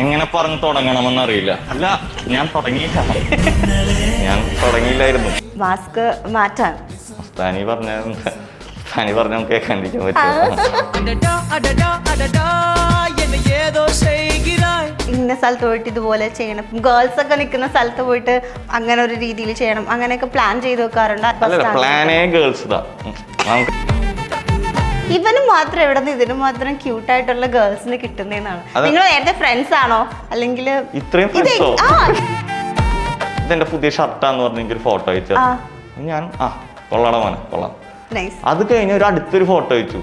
എങ്ങനെ പറഞ്ഞു തുടങ്ങണമെന്ന് അറിയില്ല. അല്ല ഞാൻ തുടങ്ങിയില്ല. ഞാൻ തുടങ്ങിയില്ലായിരുന്നു. മാസ്ക് മാറ്റാൻ. ഉസ്താനി പറഞ്ഞ ഉസ്താനി പറഞ്ഞ നമുക്ക് കണ്ടിക്കാൻ പറ്റും ഇന്ന സ്ഥലത്ത് പോയിട്ട് ഇതുപോലെ ചെയ്യണം. ഗേൾസ് ഒക്കെ നിൽക്കുന്ന സ്ഥലത്ത് പോയിട്ട് അങ്ങനെ ഒരു രീതിയിൽ ചെയ്യണം. അങ്ങനെയൊക്കെ പ്ലാൻ ചെയ്ത് വെക്കാറുണ്ട്. പ്ലാനേ ഗേൾസ് താ ഇവന് മാത്രം എവിടെ നിന്ന് ഇതിനും മാത്രം ക്യൂട്ട് ആയിട്ടുള്ള ഗേൾസിന് കിട്ടുന്നതെന്നാണ് നിങ്ങൾ നേരത്തെ ഫ്രണ്ട്സ് ആണോ? അല്ലെങ്കിൽ ഇത്രയും ഫ്രണ്ട്സോ ഇതെന്റെ പുതിയ ഷർട്ടാന്ന് പറഞ്ഞ എനിക്കൊരു ഫോട്ടോ അയച്ചു ഞാൻ ആ കൊള്ളാട മോനെ കൊള്ളാം. അത് കഴിഞ്ഞ ഒരു അടുത്തൊരു ഫോട്ടോ അയച്ചു.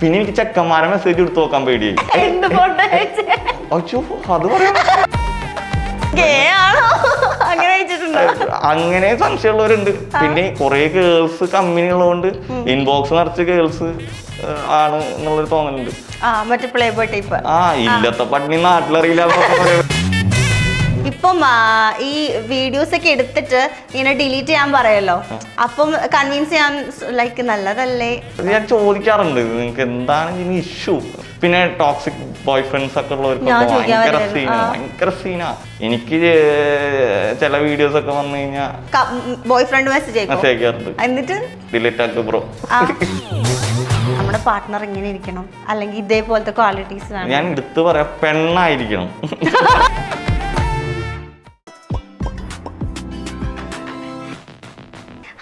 പിന്നെ എനിക്ക് ചെക്കന്മാരെ മെസ്സേജ് എടുത്തു നോക്കാൻ പേടിയായി. അത് പറയാം. അങ്ങനെ സംശയമുള്ളവരുണ്ട്. പിന്നെ കുറെ ഗേൾസ് കമ്പനി ഉള്ളതുകൊണ്ട് ഇൻബോക്സ് നിറച്ച് ഗേൾസ് ആണ് എന്നുള്ളൊരു തോന്നലുണ്ട്. ആ മറ്റേ പ്ലേ ബോയ് ടൈപ്പ് ആ ഇല്ലത്തെ പട്ടിണി നാട്ടിലറിയില്ല. ഇപ്പം ഈ വീഡിയോസ് ഒക്കെ എടുത്തിട്ട് ഇങ്ങനെ ഡിലീറ്റ് ചെയ്യാൻ പറയല്ലോ. അപ്പം കൺവിൻസ് ചെയ്യാൻ ലൈക്ക് നല്ലതല്ലേ? ഞാൻ ചോദിക്കാറുണ്ട്. നിങ്ങൾക്ക് എന്താണ് ഇനി ഇഷ്യൂ പിന്നെ ടോക്സിക് ബോയ് ഫ്രണ്ട്സ് ഒക്കെ ഉള്ളവർക്ക് ഭയങ്കര സീന. ഭയങ്കര സീനാ എനിക്ക് ചില വീഡിയോസ് ഒക്കെ വന്നു കഴിഞ്ഞാൽ ബോയ് ഫ്രണ്ട് മെസ്സേജ് അയക്കും? മെസ്സേജ് അയക്കാറുണ്ട്. എന്നിട്ട്? ഡിലീറ്റ് ആക്ക് ബ്രോ നമ്മുടെ പാർട്ട്ണർ ഇങ്ങനെ ഇരിക്കണം? അല്ലെങ്കിൽ ഇതേപോലത്തെ ക്വാളിറ്റീസ് വേണം. ഞാൻ എടുത്തു പറയാം പെണ്ണായിരിക്കണം.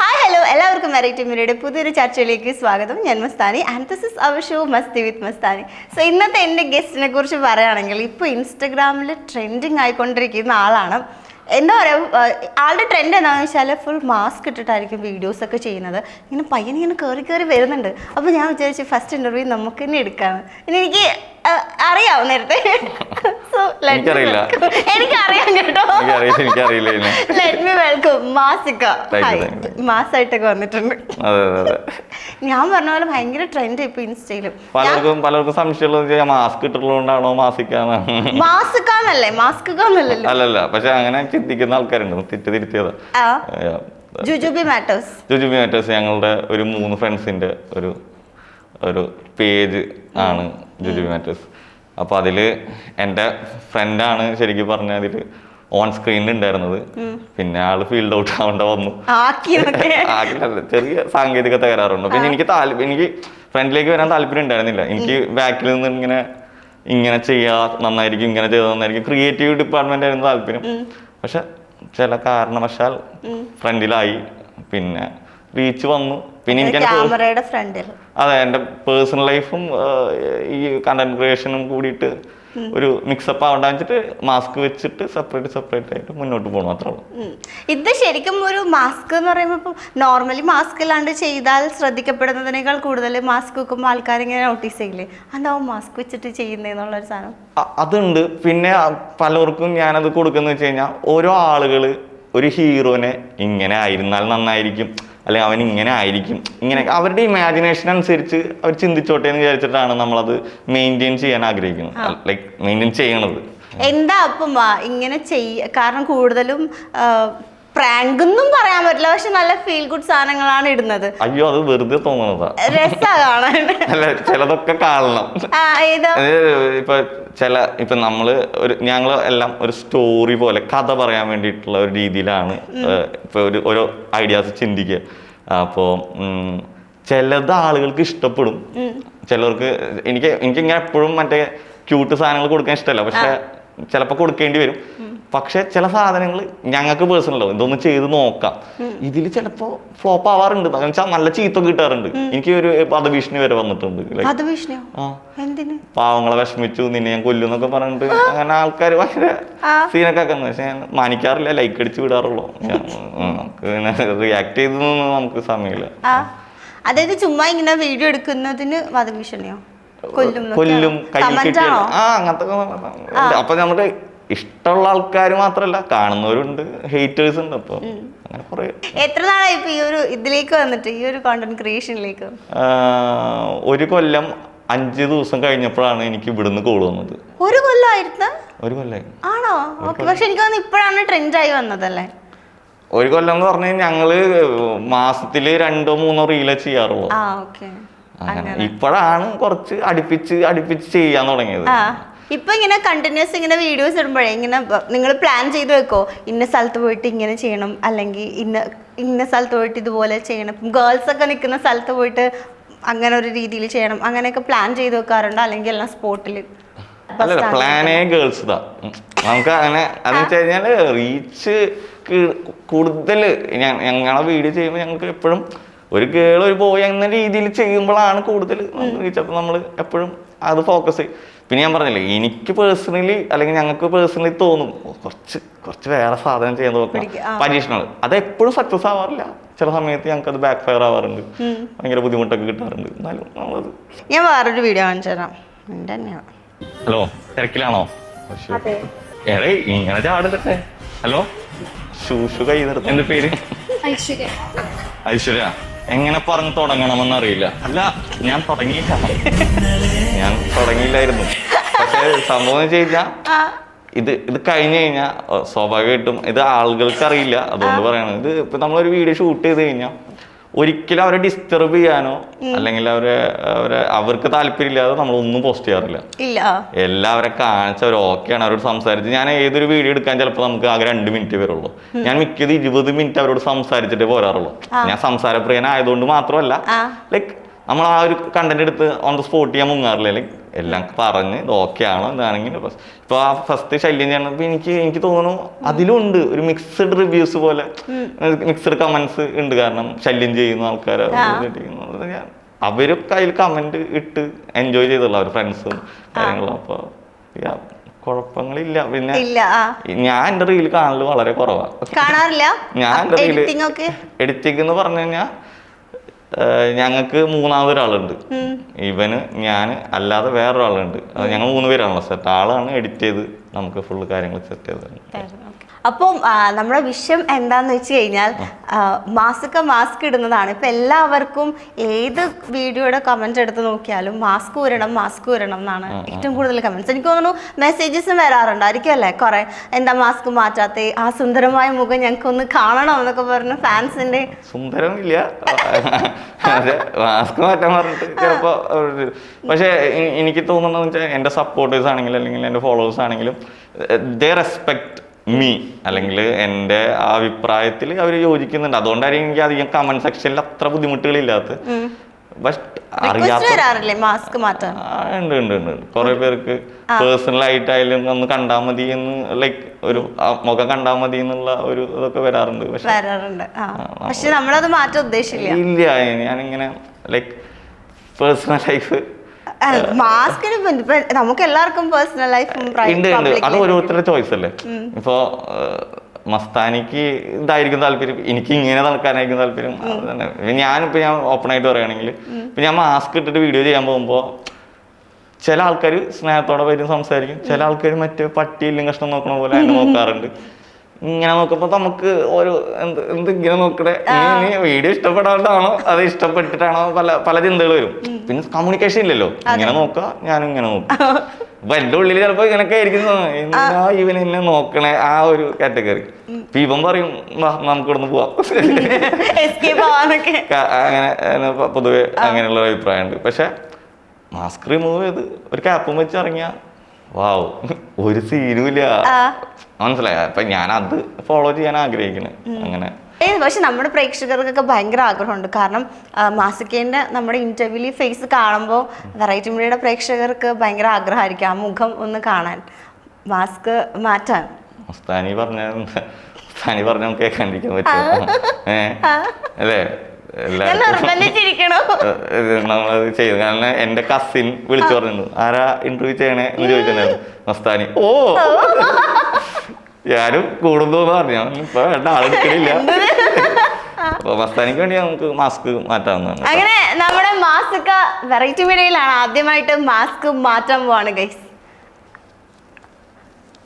ഹായ് ഹലോ എല്ലാവർക്കും വെറൈറ്റി മീഡിയയുടെ പുതിയൊരു ചർച്ചയിലേക്ക് സ്വാഗതം. ഞാൻ Mastani and this is our show Masti with Mastani. So ഇന്നത്തെ എന്റെ ഗസ്റ്റിനെ കുറിച്ച് പറയുകയാണെങ്കിൽ ഇപ്പോൾ ഇൻസ്റ്റഗ്രാമിൽ ട്രെൻഡിങ് ആയിക്കൊണ്ടിരിക്കുന്ന ആളാണ് എന്താ പറയുക ആളുടെ ട്രെൻഡ് എന്താണെന്ന് വെച്ചാൽ ഫുൾ മാസ്ക് ഇട്ടിട്ടായിരിക്കും വീഡിയോസ് ഒക്കെ ചെയ്യുന്നത്. ഇങ്ങനെ പയ്യൻ ഇങ്ങനെ കയറി കയറി വരുന്നുണ്ട്. അപ്പോൾ ഞാൻ വിചാരിച്ചു ഫസ്റ്റ് ഇന്റർവ്യൂ നമുക്ക് തന്നെ എടുക്കാമെന്ന് ഇനി എനിക്ക് അറിയാവുന്നേരത്തെ എനിക്കറിയില്ല. എനിക്കറിയാം കേട്ടോ. എനിക്കറിയില്ല ലെറ്റ് മീ വെൽക്കം മാസിക. മാസായിട്ടൊക്കെ വന്നിട്ടുണ്ട്. അതെ ഞാൻ പറഞ്ഞ പോലെ ഭയങ്കര ട്രെൻഡ് ഇപ്പൊ ഇൻസ്റ്റയിലും പലർക്കും പലർക്കും സംശയമുള്ളത് മാസ്ക് ഇട്ടിട്ടുള്ളതുകൊണ്ടാണോ മാസിക്കാണ് മാസ്ക് മാസ്കാന്നല്ലല്ലോ. അല്ലല്ല പക്ഷെ അങ്ങനെ ചിന്തിക്കുന്ന ആൾക്കാരുണ്ട്. തെറ്റ് തിരുത്തിയതാ ജുജുബി മാറ്റേഴ്സ്. ജുജുബി മാറ്റേഴ്സ് ഞങ്ങളുടെ ഒരു മൂന്ന് ഫ്രണ്ട്സിന്റെ ഒരു ഒരു പേജ് ആണ് ജുജുബി മാറ്റേഴ്സ്. അപ്പൊ അതിൽ എന്റെ ഫ്രണ്ടാണ് ശരിക്കും പറഞ്ഞ അതിൽ ഓൺ സ്ക്രീനിൽ ഉണ്ടായിരുന്നത് പിന്നെ ആൾ ഫീൽഡ് ഔട്ട് ആവേണ്ട വന്നു. ചെറിയ സാങ്കേതിക തകരാറുണ്ട്. പിന്നെ എനിക്ക് താല്പര്യം എനിക്ക് ഫ്രണ്ടിലേക്ക് വരാൻ താല്പര്യം ഉണ്ടായിരുന്നില്ല എനിക്ക് ബാക്കിൽ നിന്ന് ഇങ്ങനെ ഇങ്ങനെ ചെയ്യാ നന്നായിരിക്കും ഇങ്ങനെ ചെയ്ത നന്നായിരിക്കും. ക്രിയേറ്റീവ് ഡിപ്പാർട്ട്മെന്റ് ആയിരുന്നു താല്പര്യം. പക്ഷെ ചില കാരണവശാൽ ഫ്രണ്ടിലായി പിന്നെ റീച്ച് വന്നു. പിന്നെ എനിക്ക് ക്യാമറയുടെ ഫ്രണ്ടിൽ. അതെ എന്റെ പേഴ്സണൽ ലൈഫും ഈ കണ്ടന്റ് ക്രിയേഷനും കൂടിയിട്ട് ഒരു മിക്സപ്പ് ആവണ്ട വെച്ചിട്ട് മാസ്ക് വെച്ചിട്ട് സെപ്പറേറ്റ് സെപ്പറേറ്റ് ആയിട്ട് മുന്നോട്ട് പോകണം അത്രേ ഉള്ളൂ. ഇത് ശരിക്കും ഒരു മാസ്ക് എന്ന് പറയുമ്പോൾ ഇപ്പം നോർമലി മാസ്ക് ഇല്ലാണ്ട് ചെയ്താൽ ശ്രദ്ധിക്കപ്പെടുന്നതിനേക്കാൾ കൂടുതൽ മാസ്ക് വെക്കുമ്പോൾ ആൾക്കാരിങ്ങനെ നോട്ടീസ് ചെയ്യില്ലേ? എന്താവും മാസ്ക് വെച്ചിട്ട് ചെയ്യുന്നതെന്നുള്ളൊരു സാധനം. അതുണ്ട്. പിന്നെ പലർക്കും ഞാനത് കൊടുക്കുന്ന വെച്ച് കഴിഞ്ഞാൽ ഓരോ ആളുകൾ ഒരു ഹീറോനെ ഇങ്ങനെ ആയിരുന്നാൽ നന്നായിരിക്കും. അല്ലെങ്കിൽ അവൻ ഇങ്ങനെ ആയിരിക്കും. ഇങ്ങനെ അവരുടെ ഇമാജിനേഷൻ അനുസരിച്ച് അവർ ചിന്തിച്ചോട്ടെ എന്ന് വിചാരിച്ചിട്ടാണ് നമ്മളത് മെയിന്റെയിൻ ചെയ്യാൻ ആഗ്രഹിക്കുന്നത്. ലൈക്ക് മെയിന്റെയിൻ ചെയ്യണത്. എന്താ അപ്പം ഇങ്ങനെ ചെയ്യ കാരണം കൂടുതലും പ്രാങ്ക് ഒന്നും പറയാൻ പറ്റില്ല. പക്ഷെ നല്ല ഫീൽ ഗുഡ് സാധനങ്ങളാണ് ഇടുന്നത്. അയ്യോ അത് വെറുതെ തോന്നണതാ. രസാ കാണാൻ. അല്ല ചിലതൊക്കെ കാണണം. ആ ഏതാ? ഇപ്പൊ ചില ഇപ്പൊ നമ്മൾ ഒരു ഞങ്ങൾ എല്ലാം ഒരു സ്റ്റോറി പോലെ കഥ പറയാൻ വേണ്ടിയിട്ടുള്ള ഒരു രീതിയിലാണ് ഇപ്പൊ ഒരു ഓരോ ഐഡിയാസ് ചിന്തിക്കുക അപ്പോ ചിലത് ആളുകൾക്ക് ഇഷ്ടപ്പെടും. ചിലർക്ക് എനിക്ക് എനിക്ക് ഇങ്ങനെ എപ്പോഴും മറ്റേ ക്യൂട്ട് സാധനങ്ങൾ കൊടുക്കാൻ ഇഷ്ടമല്ല. പക്ഷെ ചിലപ്പോൾ കൊടുക്കേണ്ടി വരും. പക്ഷെ ചില സാധനങ്ങൾ ഞങ്ങൾക്ക് പേഴ്സണൽ ആവും ഇതൊന്ന് ചെയ്ത് നോക്കാം. ഇതിൽ ചിലപ്പോ ഫ്ലോപ്പ് ആവാറുണ്ട്. വെച്ചാൽ നല്ല ചീത്ത കിട്ടാറുണ്ട്. എനിക്ക് ഒരു പദഭീഷണി വരെ വന്നിട്ടുണ്ട്. പാവങ്ങളെ വിഷമിച്ചു നിന്നെ ഞാൻ കൊല്ലുന്നൊക്കെ പറഞ്ഞിട്ട് അങ്ങനെ ആൾക്കാർ ഭയങ്കര സീനൊക്കെ ആക്കുന്നു പക്ഷെ ഞാൻ മാനിക്കാറില്ല. ലൈക്ക് അടിച്ച് വിടാറുള്ളൂ. നമുക്ക് റിയാക്ട് ചെയ്തൊന്നും നമുക്ക് സമയമില്ല. അതായത് ചുമ്മാ ഇങ്ങനെ വീഡിയോ എടുക്കുന്നതിന് വധഭീഷണിയോ? കൊല്ലും കൊല്ലും കൈ ആ അങ്ങനത്തെ അപ്പൊ നമ്മുടെ ഇഷ്ടമുള്ള ആൾക്കാർ മാത്രമല്ല കാണുന്നവരുണ്ട് ഹേറ്റേഴ്സ് ഉണ്ട്. അപ്പൊ അങ്ങനെ കുറേ. എത്ര നാളായി ഈ ഒരു ഇതിലേക്ക് വന്നിട്ട് ഈ ഒരു കോണ്ടന്റ് ക്രിയേഷനിലേക്ക് ഒരു കൊല്ലം അഞ്ച് ദിവസം കഴിഞ്ഞപ്പോഴാണ് എനിക്ക് ഇവിടുന്ന് കോൾ വന്നത്. ഒരു കൊല്ലമായിരുന്നു ഒരു കൊല്ലം ആണോ? ഓക്കെ പക്ഷെ എനിക്ക് തോന്നുന്നു ഇപ്പോഴാണ് ട്രെൻഡ് ആയി വന്നതല്ലേ? ഒരു കൊല്ലം എന്ന് പറഞ്ഞാൽ ഞങ്ങൾ മാസത്തിൽ രണ്ടോ മൂന്നോ റീലേ ചെയ്യാറുള്ളൂ. ആ ഓക്കെ അങ്ങനെ. ഇപ്പോഴാണ് കുറച്ച് അടുപ്പിച്ച് അടുപ്പിച്ച് ചെയ്യാൻ തുടങ്ങിയത്. ഇപ്പൊ ഇങ്ങനെ കണ്ടിന്യൂസ് ഇങ്ങനെ വീഡിയോസ് ഇടുമ്പോഴേ ഇങ്ങനെ നിങ്ങൾ പ്ലാൻ ചെയ്ത് വെക്കോ. ഇന്ന സ്ഥലത്ത് പോയിട്ട് ഇങ്ങനെ ചെയ്യണം. അല്ലെങ്കിൽ ഇന്ന ഇന്ന സ്ഥലത്ത് പോയിട്ട് ഇതുപോലെ ചെയ്യണം. ഗേൾസ് ഒക്കെ നിൽക്കുന്ന സ്ഥലത്ത് പോയിട്ട് അങ്ങനെ ഒരു രീതിയിൽ ചെയ്യണം. അങ്ങനെയൊക്കെ പ്ലാൻ ചെയ്ത് വെക്കാറുണ്ടോ? അല്ലെങ്കിൽ എല്ലാം സ്പോട്ടിൽ അല്ല പ്ലാനേ ഗേൾസ് ഇതാ നമുക്ക് അങ്ങനെ അതെന്ന് വെച്ച് കഴിഞ്ഞാൽ റീച്ച് കൂടുതൽ ഞങ്ങളെ വീഡിയോ ചെയ്യുമ്പോൾ ഞങ്ങൾക്ക് എപ്പോഴും ഒരു ഗേൾ ഒരു ബോയ് എന്ന രീതിയിൽ ചെയ്യുമ്പോഴാണ് കൂടുതൽ റീച്ച് അപ്പം നമ്മൾ എപ്പോഴും അത് ഫോക്കസ് ചെയ്യും പിന്നെ ഞാൻ പറഞ്ഞില്ലേ എനിക്ക് പേഴ്സണലി അല്ലെങ്കിൽ ഞങ്ങൾക്ക് പേഴ്സണലി തോന്നും കുറച്ച് കുറച്ച് വേറെ സാധനം ചെയ്യാൻ നോക്കാം പരീക്ഷണങ്ങൾ. അത് എപ്പോഴും സക്സസ് ആവാറില്ല. ചില സമയത്ത് ഞങ്ങൾക്ക് അത് ബാക്ക് ഫയർ ആവാറുണ്ട് ഭയങ്കര ബുദ്ധിമുട്ടൊക്കെ കിട്ടാറുണ്ട്. എന്നാലും നമ്മളത് ഞാൻ വേറൊരു വീഡിയോ കാണിച്ചു തരാം. ഹലോ തിരക്കിലാണോ? ഏറെ ഇങ്ങനെ ചാടുന്നെ ഹലോ ഷൂഷു കൈ നിർത്ത. എന്റെ പേര് ഐശ്വര്യ. ഐശ്വര്യ. എങ്ങനെ പറഞ്ഞു തുടങ്ങണമെന്ന് അറിയില്ല. അല്ല ഞാൻ തുടങ്ങിയില്ല. ഞാൻ തുടങ്ങിയില്ലായിരുന്നു. പക്ഷേ സംഭവം വെച്ച് കഴിഞ്ഞാൽ ഇത് ഇത് കഴിഞ്ഞു കഴിഞ്ഞാൽ സ്വാഭാവികമായിട്ടും ഇത് ആളുകൾക്ക് അറിയില്ല. അതുകൊണ്ട് പറയണം ഇത് ഇപ്പൊ നമ്മളൊരു വീഡിയോ ഷൂട്ട് ചെയ്ത് കഴിഞ്ഞാൽ ഒരിക്കലും അവരെ ഡിസ്റ്റർബ് ചെയ്യാനോ അല്ലെങ്കിൽ അവരെ അവരെ അവർക്ക് താല്പര്യമില്ലാതെ നമ്മളൊന്നും പോസ്റ്റ് ചെയ്യാറില്ല. ഇല്ല. എല്ലാവരെ കാണിച്ച അവർ ഓക്കെയാണ് അവരോട് സംസാരിച്ച്. ഞാൻ ഏതൊരു വീഡിയോ എടുക്കാൻ ചിലപ്പോൾ നമുക്ക് ആകെ രണ്ട് മിനിറ്റ് വരുള്ളൂ. ഞാൻ മിക്കത് ഇരുപത് മിനിറ്റ് അവരോട് സംസാരിച്ചിട്ടേ പോരാറുള്ളൂ. ഞാൻ സംസാരപ്രിയനായതുകൊണ്ട് മാത്രമല്ല. ലൈക്ക് നമ്മൾ ആ ഒരു കണ്ടന്റ് എടുത്ത് ഓൺ ദ സ്പോട്ട് ചെയ്യാൻ മുങ്ങാറില്ല. ലൈക്ക് എല്ലാം പറഞ്ഞ് ഇത് ഓക്കെ ആണോ എന്താണെങ്കിൽ ഇപ്പൊ ആ ഫസ്റ്റ് ശല്യം ചെയ്യണപ്പോ എനിക്ക് എനിക്ക് തോന്നുന്നു അതിലുണ്ട്. ഒരു മിക്സഡ് റിവ്യൂസ് പോലെ. മിക്സഡ് കമന്റ്സ് ഉണ്ട്. കാരണം ശല്യം ചെയ്യുന്ന ആൾക്കാരെ അവരൊക്കെ അതിൽ കമന്റ് ഇട്ട് എൻജോയ് ചെയ്തുള്ള അവർ ഫ്രണ്ട്സും കാര്യങ്ങളും. അപ്പൊ കുഴപ്പങ്ങളില്ല. പിന്നെ ഞാൻ എന്റെ റീൽ കാണൽ വളരെ കുറവാണ് ഞാൻ എന്റെ റീൽ എഡിറ്റിംഗ് എന്ന് പറഞ്ഞു കഴിഞ്ഞാൽ ഞങ്ങൾക്ക് മൂന്നാമതൊരാളുണ്ട്. ഇവന് ഞാൻ അല്ലാതെ വേറൊരാളുണ്ട്. അത് ഞങ്ങൾ മൂന്ന് പേരാണല്ലോ സെറ്റ് ആളാണ് എഡിറ്റ് ചെയ്ത് നമുക്ക് ഫുള്ള് കാര്യങ്ങൾ സെറ്റ് ചെയ്തത്. അപ്പം നമ്മുടെ വിഷയം എന്താന്ന് വെച്ച് കഴിഞ്ഞാൽ മാസ്ക് മാസ്ക് ഇടുന്നതാണ്. ഇപ്പൊ എല്ലാവർക്കും ഏത് വീഡിയോയുടെ കമന്റ് എടുത്ത് നോക്കിയാലും മാസ്ക് വരണം മാസ്ക് വരണം എന്നാണ് ഏറ്റവും കൂടുതൽ കമന്റ്സ് എനിക്ക് തോന്നുന്നു മെസ്സേജസും വരാറുണ്ടായിരിക്കും അല്ലേ? കുറെ എന്താ മാസ്ക് മാറ്റാത്തെ ആ സുന്ദരമായ മുഖം ഞങ്ങൾക്കൊന്ന് കാണണം എന്നൊക്കെ പറഞ്ഞു ഫാൻസിന്റെ സുന്ദരമില്ല. മാസ്ക് മാറ്റാൻ പറഞ്ഞിട്ട് ചിലപ്പോൾ പക്ഷേ പക്ഷെ എനിക്ക് തോന്നുന്നത് വെച്ചാൽ എന്റെ സപ്പോർട്ടേഴ്സ് ആണെങ്കിലും അല്ലെങ്കിൽ എന്റെ ഫോളോവേഴ്സ് ആണെങ്കിലും ദേ റെസ്പെക്ട് മീ അല്ലെങ്കിൽ എന്റെ ആ അഭിപ്രായത്തിൽ അവർ യോജിക്കുന്നുണ്ട്. അതുകൊണ്ടായിരിക്കും എനിക്ക് അധികം കമന്റ് സെക്ഷനിൽ അത്ര ബുദ്ധിമുട്ടുകളില്ലാത്ത ബട്ട് അറിയാത്ത മാസ്ക് മാറ്റാൻ. ഉണ്ട് ഉണ്ട് ഉണ്ട്. കുറെ പേർക്ക് പേഴ്സണൽ ആയിട്ടായാലും ഒന്ന് കണ്ടാ മതി എന്ന് ലൈക്ക് ഒരു മുഖം കണ്ടാ മതി എന്നുള്ള ഒരു ഇതൊക്കെ വരാറുണ്ട്. പക്ഷെ നമ്മളത് മാറ്റാൻ ഉദ്ദേശിച്ചില്ല ഇല്ല ഞാനിങ്ങനെ ലൈക്ക് പേഴ്സണൽ ലൈഫ് മാസ്കിന് നമുക്ക് എല്ലാവർക്കും പേഴ്സണൽ ലൈഫും ഉണ്ട് ഉണ്ട്. അത് ഓരോരുത്തരുടെ ചോയ്സ് അല്ലേ? ഇപ്പോ മസ്താനിക്ക് ഇതായിരിക്കും താല്പര്യം. എനിക്ക് ഇങ്ങനെ നടക്കാനായിരിക്കും താല്പര്യം. ഞാൻ തന്നെ. ഇപ്പൊ ഞാനിപ്പോ ഞാൻ ഓപ്പൺ ആയിട്ട് പറയുകയാണെങ്കിൽ ഇപ്പൊ ഞാൻ മാസ്ക് ഇട്ടിട്ട് വീഡിയോ ചെയ്യാൻ പോകുമ്പോ ചില ആൾക്കാർ സ്നേഹത്തോടെ വരും സംസാരിക്കും. ചില ആൾക്കാർ മറ്റേ പട്ടിയിലും കഷ്ടം നോക്കണ പോലെ നോക്കാറുണ്ട്. ഇങ്ങനെ നോക്കുമ്പോ നമുക്ക് ഒരു എന്ത് എന്ത് ഇങ്ങനെ നോക്കണേ? നീ വീഡിയോ ഇഷ്ടപ്പെടാണ്ടാണോ? അത് ഇഷ്ടപ്പെട്ടിട്ടാണോ? പല പല ചിന്തകൾ വരും. പിന്നെ കമ്മ്യൂണിക്കേഷൻ ഇല്ലല്ലോ. ഇങ്ങനെ നോക്കുക ഞാൻ ഇങ്ങനെ നോക്കും അപ്പൊ എന്റെ ഉള്ളിൽ ചിലപ്പോ ഇങ്ങനൊക്കെ ആയിരിക്കും. എന്താ ഇവൻ എന്നെ നോക്കണേ? ആ ഒരു കാറ്റഗറി ഇപ്പൊ ഇവൻ പറയും വാ നമുക്ക് ഇവിടുന്ന് പോവാം അങ്ങനെ പൊതുവെ അങ്ങനെയുള്ള അഭിപ്രായമുണ്ട്. പക്ഷെ മാസ്ക് റിമൂവ് ചെയ്ത് ഒരു ക്യാപ്പും വെച്ച് ഇറങ്ങിയ വാവ് ഒരു സീനുമില്ല മനസ്സിലായ. അപ്പൊ ഞാൻ അത് ഫോളോ ചെയ്യാൻ ആഗ്രഹിക്കുന്നു. അങ്ങനെ. പക്ഷെ നമ്മുടെ പ്രേക്ഷകർക്കൊക്കെ ഭയങ്കര ആഗ്രഹമുണ്ട്. കാരണം മാസിക്കേന്റെ നമ്മുടെ ഇന്റർവ്യൂവിൽ ഫേസ് കാണുമ്പോൾ വെറൈറ്റി മീഡിയയുടെ പ്രേക്ഷകർക്ക് ഭയങ്കര ആഗ്രഹമായിരിക്കും. ആ മുഖം ഒന്ന് കാണാൻ. മാസ്ക് മാറ്റാൻ. മസ്താനി പറഞ്ഞു നമുക്ക് കേൾക്കാണ്ടിരിക്കാൻ പറ്റും ഏ? അല്ലേ? നമ്മളത് ചെയ്തു. കാരണം എന്റെ കസിൻ വിളിച്ചു പറഞ്ഞു ആരാ ഇന്റർവ്യൂ ചെയ്യണേ? എന്ന് ചോദിച്ചിട്ടുണ്ടായിരുന്നു. മസ്താനി. ഓ. ഞാനും കൂടുന്നു പറഞ്ഞു. ഇപ്പൊ വേണ്ട ആളെടുക്കണില്ല അപ്പൊ മസ്താനിക്ക് വേണ്ടി നമുക്ക് മാസ്ക് മാറ്റാവുന്നതാണ് അങ്ങനെ നമ്മുടെ മാസ്ക വെറൈറ്റി മീഡിയയിലാണ് ആദ്യമായിട്ട് മാസ്ക് മാറ്റാൻ പോവാണ് ഗൈസ് അല്ലെങ്കിൽ ഇപ്പൊ അല്ലെങ്കിൽ വേണ്ട ആ, എന്ത് കാര്യം അല്ലേ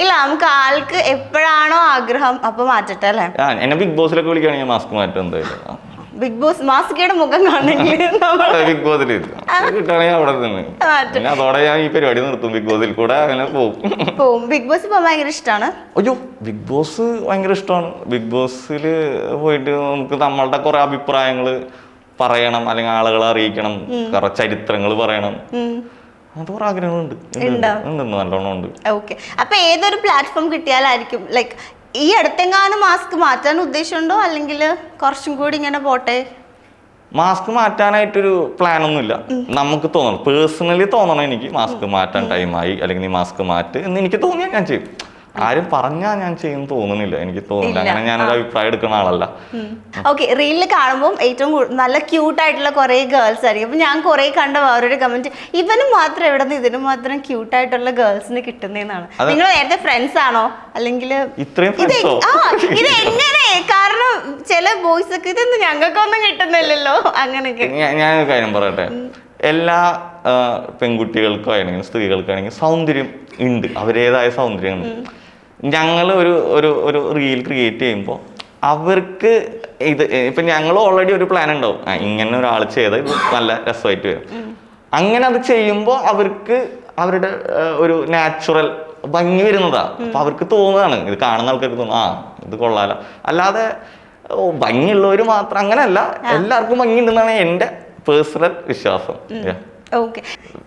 ഇല്ല. നമുക്ക് ആൾക്ക് എപ്പോഴാണോ ആഗ്രഹം അപ്പൊ മാറ്റട്ടെ അല്ലേ? എന്നെ ബിഗ് ബോസിലൊക്കെ വിളിക്കുകയാണെങ്കിൽ മാസ്ക് മാറ്റും എന്തായാലും. ബിഗ് ബോസ് മാസ്കിയുടെ മുഖം കാണണമെങ്കിൽ ബിഗ് ബോസിൽ കിട്ടുകയാണെങ്കിൽ അവിടെ മാറ്റും. പിന്നെ അതോടെ ഞാൻ ഈ പരിപാടി നിർത്തും ബിഗ് ബോസിൽ കൂടെ അങ്ങനെ പോകും പോകും ബിഗ് ബോസ് ഇപ്പൊ ഭയങ്കര ഇഷ്ടമാണ്. അയ്യോ ബിഗ് ബോസ് ഭയങ്കര ഇഷ്ടമാണ്. ബിഗ് ബോസിൽ പോയിട്ട് നമുക്ക് നമ്മളുടെ കുറെ അഭിപ്രായങ്ങൾ പറയണം അല്ലെങ്കിൽ ആളുകളെ അറിയിക്കണം കുറെ ചരിത്രങ്ങൾ പറയണം. ഉം. അത് കുറെ ആഗ്രഹങ്ങളുണ്ട്. നല്ലോണം ഉണ്ട്. ഓക്കെ അപ്പൊ ഏതൊരു പ്ലാറ്റ്ഫോം കിട്ടിയാലായിരിക്കും? ലൈക്ക് ഈ അടുത്തെങ്ങാനും മാസ്ക് മാറ്റാൻ ഉദ്ദേശമുണ്ടോ? അല്ലെങ്കിൽ കുറച്ചും കൂടി ഇങ്ങനെ പോട്ടെ? മാസ്ക് മാറ്റാനായിട്ടൊരു പ്ലാൻ ഒന്നുമില്ല. നമുക്ക് തോന്നണം. പേഴ്സണലി തോന്നണം എനിക്ക് മാസ്ക് മാറ്റാൻ ടൈമായി അല്ലെങ്കിൽ നീ മാസ്ക് മാറ്റ് എന്ന് എനിക്ക് തോന്നിയാൽ ഞാൻ ചെയ്യും. ആരും പറഞ്ഞാ ഞാൻ ചെയ്യും തോന്നുന്നില്ല. എനിക്ക് തോന്നുന്നില്ല. അങ്ങനെ ഞാനൊരു അഭിപ്രായം എടുക്കുന്ന ആളല്ല. ഓക്കെ റീലിൽ കാണുമ്പോൾ ഏറ്റവും നല്ല ക്യൂട്ട് ആയിട്ടുള്ള കുറെ ഗേൾസ് ആയിരിക്കും. അപ്പൊ ഞാൻ കുറെ കണ്ട വേറൊരു കമന്റ്. ഇവനും മാത്രം എവിടെ നിന്ന് ഇതിനും മാത്രം ക്യൂട്ട് ആയിട്ടുള്ള ഗേൾസിന് കിട്ടുന്നതെന്നാണ് നിങ്ങൾ നേരത്തെ ഫ്രണ്ട്സ് ആണോ? അല്ലെങ്കിൽ ഇത്രയും ഇത് എങ്ങനെ? കാരണം ചില ബോയ്സ് ഒക്കെ ഇതൊന്നും ഞങ്ങൾക്കൊന്നും കിട്ടുന്നില്ലല്ലോ. അങ്ങനെയൊക്കെ. ഞാൻ കാര്യം പറയട്ടെ. എല്ലാ പെൺകുട്ടികൾക്കോ ആണെങ്കിൽ സ്ത്രീകൾക്കാണെങ്കിൽ സൗന്ദര്യം ഉണ്ട്. അവരേതായ സൗന്ദര്യം ഉണ്ട് ഞങ്ങൾ ഒരു ഒരു ഒരു റീൽ ക്രിയേറ്റ് ചെയ്യുമ്പോൾ അവർക്ക് ഇത് ഇപ്പം ഞങ്ങൾ ഓൾറെഡി ഒരു പ്ലാൻ ഉണ്ടാവും. ഇങ്ങനെ ഒരാൾ ചെയ്താൽ ഇത് നല്ല രസമായിട്ട് വരും. അങ്ങനെ അത് ചെയ്യുമ്പോൾ അവർക്ക് അവരുടെ ഒരു നാച്ചുറൽ ഭംഗി വരുന്നതാ. അപ്പൊ അവർക്ക് തോന്നുകയാണ് ഇത് കാണുന്ന ആൾക്കാർക്ക് തോന്നും ആ ഇത് കൊള്ളാലോ. അല്ലാതെ ഭംഗിയുള്ളവർ മാത്രം അങ്ങനെയല്ല. എല്ലാവർക്കും ഭംഗി ഉണ്ടെന്നാണ് എന്റെ പേഴ്സണൽ വിശ്വാസം. ഓക്കെ